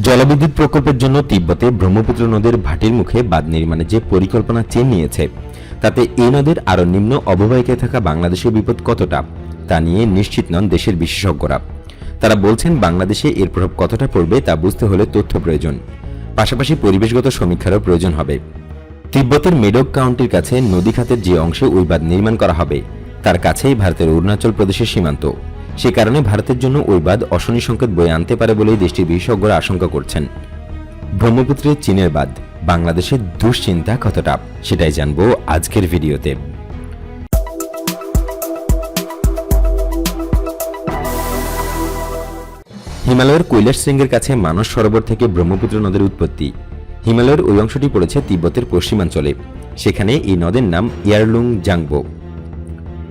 জলবিদ্যুৎ প্রকল্পের জন্য তিব্বতে ব্রহ্মপুত্র নদের ভাটির মুখে বাঁধ নির্মাণের যে পরিকল্পনা চেন নিয়েছে, তাতে এই নদের আরও নিম্ন অববাহিকায় থাকা বাংলাদেশের বিপদ কতটা, তা নিয়ে নিশ্চিত নন দেশের বিশেষজ্ঞরা। তারা বলছেন, বাংলাদেশে এর প্রভাব কতটা পড়বে তা বুঝতে হলে তথ্য প্রয়োজন। পাশাপাশি পরিবেশগত সমীক্ষারও প্রয়োজন হবে। তিব্বতের মেডক কাউন্টির কাছে নদী খাতের যে অংশে ওই বাঁধ নির্মাণ করা হবে, তার কাছেই ভারতের অরুণাচল প্রদেশের সীমান্ত। সে কারণে ভারতের জন্য ওই বাঁধ অশনি সংকেত বয়ে আনতে পারে বলেই দেশটির বিশেষজ্ঞরা আশঙ্কা করছেন। ব্রহ্মপুত্রের চীনের বাদ বাংলাদেশের দুশ্চিন্তা কতটা? সেটাই জানব আজকের ভিডিওতে। হিমালয়ের কৈলাস শৃঙ্গের কাছে মানস সরোবর থেকে ব্রহ্মপুত্র নদের উৎপত্তি। হিমালয়ের ওই অংশটি পড়েছে তিব্বতের পশ্চিমাঞ্চলে। সেখানে এই নদের নাম ইয়ারলুং জাংবো।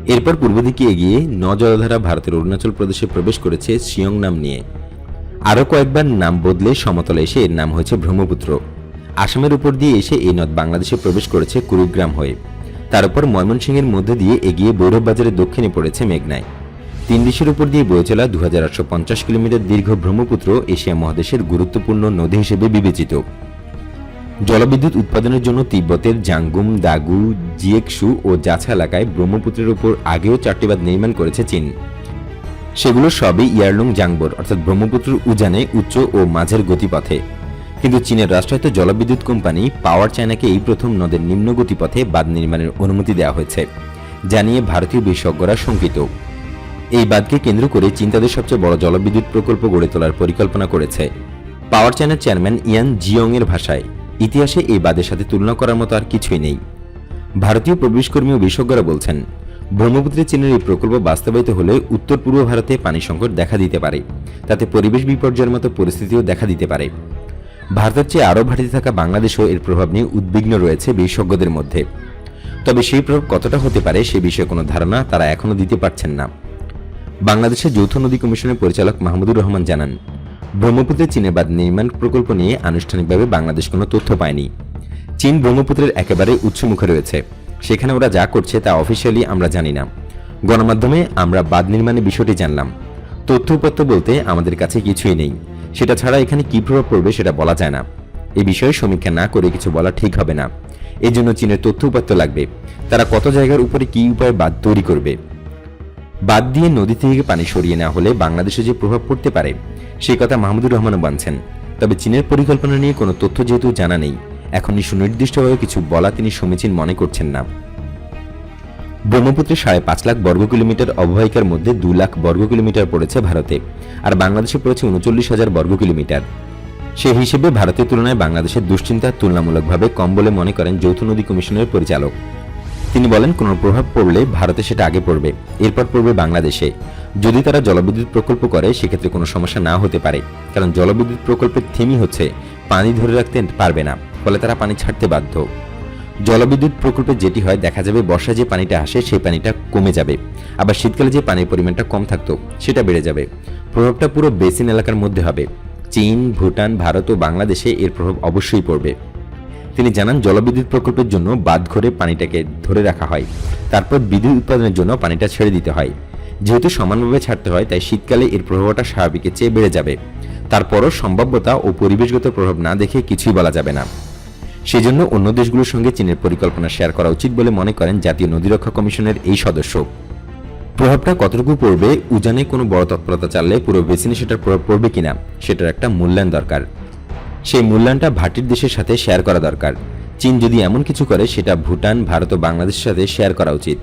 এরপর পূর্ব দিকে এগিয়ে ন জলধারা ভারতের অরুণাচল প্রদেশে প্রবেশ করেছে শিয়ং নাম নিয়ে। আরও কয়েকবার নাম বদলে সমতলে এসে এর নাম হয়েছে ব্রহ্মপুত্র। আসামের উপর দিয়ে এসে এই নদ বাংলাদেশে প্রবেশ করেছে কুরুগ্রাম হয়ে। তার উপর ময়মনসিংহের মধ্যে দিয়ে এগিয়ে বৈরব বাজারের দক্ষিণে পড়েছে মেঘনায়। তিন দেশের উপর দিয়ে বয়ে চলা দু হাজার আটশো পঞ্চাশ কিলোমিটার দীর্ঘ ব্রহ্মপুত্র এশিয়া মহাদেশের গুরুত্বপূর্ণ নদী হিসেবে বিবেচিত। জলবিদ্যুৎ উৎপাদনের জন্য তিব্বতের জাঙ্গুম, দাগু, জিয়েকসু ও জাছা এলাকায় ব্রহ্মপুত্রের উপর আগেও চারটি বাঁধ নির্মাণ করেছে চীন। সেগুলো সবই ইয়ারলং জাংবোর, অর্থাৎ ব্রহ্মপুত্রের উজানে উচ্চ ও মাঝের গতিপথে। কিন্তু চীনের রাষ্ট্রায়ত্ত জলবিদ্যুৎ কোম্পানি পাওয়ার চায়নাকে এই প্রথম নদের নিম্ন গতিপথে বাঁধ নির্মাণের অনুমতি দেওয়া হয়েছে জানিয়ে ভারতীয় বিশেষজ্ঞরা শঙ্কিত। এই বাঁধকে কেন্দ্র করে চীন তাদের সবচেয়ে বড় জলবিদ্যুৎ প্রকল্প গড়ে তোলার পরিকল্পনা করেছে। পাওয়ার চায়নার চেয়ারম্যান ইয়ান জিয়ং এর ভাষায় ইতিহাসে এই বাদের সাথে তুলনা করার মতো আর কিছুই নেই। ভারতীয় প্রবেশকর্মী ও বিশেষজ্ঞরা বলছেন, ব্রহ্মপুত্রের চীনের এই প্রকল্প বাস্তবায়িত হলে উত্তর পূর্ব ভারতে পানি সংকট দেখা দিতে পারে। তাতে পরিবেশ বিপর্যয়ের মতো পরিস্থিতিও দেখা দিতে পারে। ভারতের চেয়ে আরও ভাটিতে থাকা বাংলাদেশও এর প্রভাব নিয়ে উদ্বিগ্ন রয়েছে বিশেষজ্ঞদের মধ্যে। তবে সেই প্রভাব কতটা হতে পারে সে বিষয়ে কোনো ধারণা তারা এখনও দিতে পারছেন না। বাংলাদেশের যৌথ নদী কমিশনের পরিচালক মাহমুদুর রহমান জানান ব্রহ্মপুত্রে বাঁধ নির্মাণ প্রকল্প নিয়ে আনুষ্ঠানিকভাবে বাংলাদেশ কোনো তথ্য পায়নি। চীন ব্রহ্মপুত্রের একেবারে উচ্চমুখে রয়েছে। সেখানে ওরা যা করছে তা অফিসিয়ালি আমরা জানি না। গণমাধ্যমে আমরা বাঁধ নির্মাণের বিষয়টি জানলাম। তথ্য উপাত্ত বলতে আমাদের কাছে কিছুই নেই। সেটা ছাড়া এখানে কি প্রভাব পড়বে সেটা বলা যায় না। এ বিষয়ে সমীক্ষা না করে কিছু বলা ঠিক হবে না। এর জন্য চীনের তথ্য উপাত্ত লাগবে। তারা কত জায়গার উপরে কি উপায়ে বাদ তৈরি করবে? বাদ দিয়ে নদী থেকে পানি সরিয়ে না হলে বাংলাদেশে যে প্রভাব পড়তে পারে, সেই কথা মাহমুদুর রহমানও বানছেন তবে চীনের পরিকল্পনা নিয়ে কোনো তথ্য যেহেতু জানা নেই এখনই সুনির্দিষ্টভাবে কিছু বলা তিনি সমীচীন মনে করছেন না। ব্রহ্মপুত্রের সাড়ে পাঁচ লাখ বর্গ কিলোমিটার অববাহিকার মধ্যে দু লাখ বর্গ কিলোমিটার পড়েছে ভারতে, আর বাংলাদেশে পড়েছে উনচল্লিশ হাজার বর্গ কিলোমিটার। সে হিসেবে ভারতের তুলনায় বাংলাদেশের দুশ্চিন্তা তুলনামূলকভাবে কম বলে মনে করেন যৌথ নদী কমিশনের পরিচালক। তিনি বলেন, কোনো প্রভাব পড়লে ভারতে সেটা আগে পড়বে, এরপর পড়বে বাংলাদেশে। যদি তারা জলবিদ্যুৎ প্রকল্প করে, সেক্ষেত্রে কোনো সমস্যা না হতে পারে, কারণ জলবিদ্যুৎ প্রকল্পের থিমই হচ্ছে পানি ধরে রাখতে পারবে না, ফলে তারা পানি ছাড়তে বাধ্য। জলবিদ্যুৎ প্রকল্পে যেটি হয়, দেখা যাবে বর্ষায় যে পানিটা আসে, সেই পানিটা কমে যাবে, আবার শীতকালে যে পানির পরিমাণটা কম থাকতো, সেটা বেড়ে যাবে। প্রভাবটা পুরো বেসিন এলাকার মধ্যে হবে। চীন, ভুটান, ভারত ও বাংলাদেশে এর প্রভাব অবশ্যই পড়বে। তিনি জানান, জলবিদ্যুৎ প্রকল্পের জন্য বাঁধ ঘরে পানিটাকে ধরে রাখা হয়। তারপর বিদ্যুৎ উৎপাদনের জন্য পানিটা ছেড়ে দিতে হয়। যেহেতু সমানভাবে ছাড়তে হয়, তাই শীতকালে এর প্রভাবটা স্বাভাবিকের চেয়ে বেড়ে যাবে। তারপরও সম্ভাব্যতা ও পরিবেশগত প্রভাব না দেখে কিছুই বলা যাবে না। সেজন্য অন্য দেশগুলোর সঙ্গে চীনের পরিকল্পনা শেয়ার করা উচিত বলে মনে করেন জাতীয় নদীরক্ষা কমিশনের এই সদস্য। প্রভাবটা কতটুকু পড়বে, উজানে কোনো বড় তৎপরতা চাললে পুরো বেসিনে সেটার প্রভাব পড়বে কিনা, সেটার একটা মূল্যায়ন দরকার। সেই মূল্যায়নটা ভাটির দেশের সাথে শেয়ার করা দরকার। চীন যদি এমন কিছু করে, সেটা ভুটান, ভারত ও বাংলাদেশের সাথে শেয়ার করা উচিত।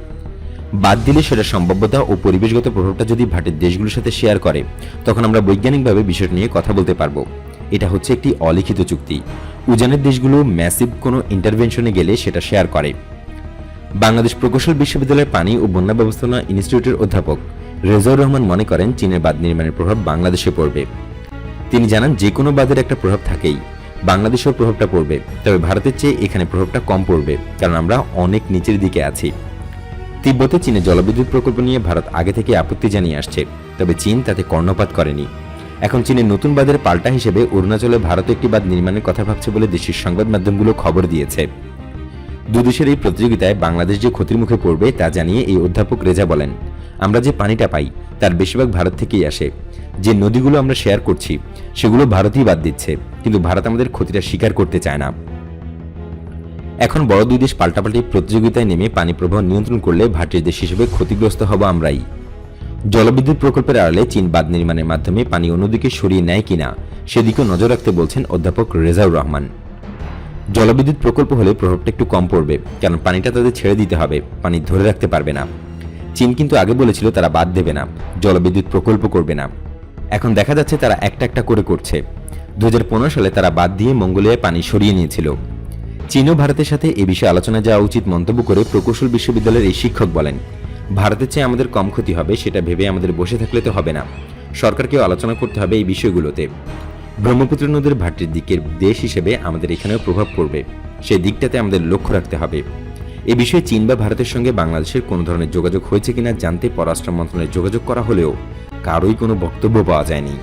বাদ দিলে সেটা সম্ভাব্যতা ও পরিবেশগত প্রভাবটা যদি ভাটির দেশগুলোর সাথে শেয়ার করে, তখন আমরা বৈজ্ঞানিকভাবে বিষয়টা নিয়ে কথা বলতে পারব। এটা হচ্ছে একটি অলিখিত চুক্তি। উজানের দেশগুলো ম্যাসিভ কোনো ইন্টারভেনশনে গেলে সেটা শেয়ার করে। বাংলাদেশ প্রকৌশল বিশ্ববিদ্যালয়ের পানি ও বন্যা ব্যবস্থাপনা ইনস্টিটিউটের অধ্যাপক রেজাউর রহমান মনে করেন, চীনের বাঁধ নির্মাণের প্রভাব বাংলাদেশে পড়বে। তিনি জানান যে কোনো বাঁধের একটা প্রভাব থাকেই। বাংলাদেশেও প্রভাবটা পড়বে, তবে ভারতের চেয়ে এখানে প্রভাবটা কম পড়বে, কারণ আমরা অনেক নিচের দিকে আছি। তিব্বতে চীনের জলবিদ্যুৎ প্রকল্প নিয়ে ভারত আগে থেকে আপত্তি জানিয়ে আসছে, তবে চীন তাতে কর্ণপাত করেনি। এখন চীনের নতুন বাদের পাল্টা হিসেবে অরুণাচলে ভারত একটি বাদ নির্মাণের কথা ভাবছে বলে দেশের সংবাদ মাধ্যমগুলো খবর দিয়েছে। দুদেশের এই প্রতিযোগিতায় বাংলাদেশ যে ক্ষতির মুখে পড়বে তা জানিয়ে এই অধ্যাপক রেজা বলেন, আমরা যে পানিটা পাই, তার বেশিরভাগ ভারত থেকেই আসে। যে নদীগুলো আমরা শেয়ার করছি, সেগুলো ভারতই বাদ দিচ্ছে, কিন্তু ভারত আমাদের ক্ষতিটা স্বীকার করতে চায় না। এখন বড় দুই দেশ পাল্টাপাল্টি প্রতিযোগিতায় নেমে পানি প্রবাহ নিয়ন্ত্রণ করলে ভাটির দেশ হিসেবে ক্ষতিগ্রস্ত হব আমরাই। জলবিদ্যুৎ প্রকল্পের আড়ালে চীন বাঁধ নির্মাণের মাধ্যমে পানি অন্যদিকে সরিয়ে নেয় কিনা, সেদিকেও নজর রাখতে বলছেন অধ্যাপক রেজাউর রহমান। জলবিদ্যুৎ প্রকল্প হলে প্রভাবটা একটু কম পড়বে, কারণ পানিটা তাদের ছেড়ে দিতে হবে, পানি ধরে রাখতে পারবে না। চীন কিন্তু আগে বলেছিল তারা বাদ দেবে না, জলবিদ্যুৎ প্রকল্প করবে না। এখন দেখা যাচ্ছে তারা একটা একটা করে করছে। দু হাজার পনেরো সালে তারা বাদ দিয়ে মঙ্গোলিয়ায় পানি সরিয়ে নিয়েছিল। চীন ও ভারতের সাথে এ বিষয়ে আলোচনা যাওয়া উচিত মন্তব্য করে প্রকৌশল বিশ্ববিদ্যালয়ের এই শিক্ষক বলেন, ভারতের চেয়ে আমাদের কম ক্ষতি হবে, সেটা ভেবে আমাদের বসে থাকলে তো হবে না। সরকারকেও আলোচনা করতে হবে এই বিষয়গুলোতে। ব্রহ্মপুত্র নদীর ভাটির দিকের দেশ হিসেবে আমাদের এখানেও প্রভাব পড়বে। সেই দিকটাতে আমাদের লক্ষ্য রাখতে হবে। এ বিষয়ে চীন বা ভারতের সঙ্গে বাংলাদেশের কোনো ধরনের যোগাযোগ হয়েছে কিনা জানতে পররাষ্ট্র মন্ত্রণালয়ে যোগাযোগ করা হলেও কারোই কোনো বক্তব্য পাওয়া যায়নি।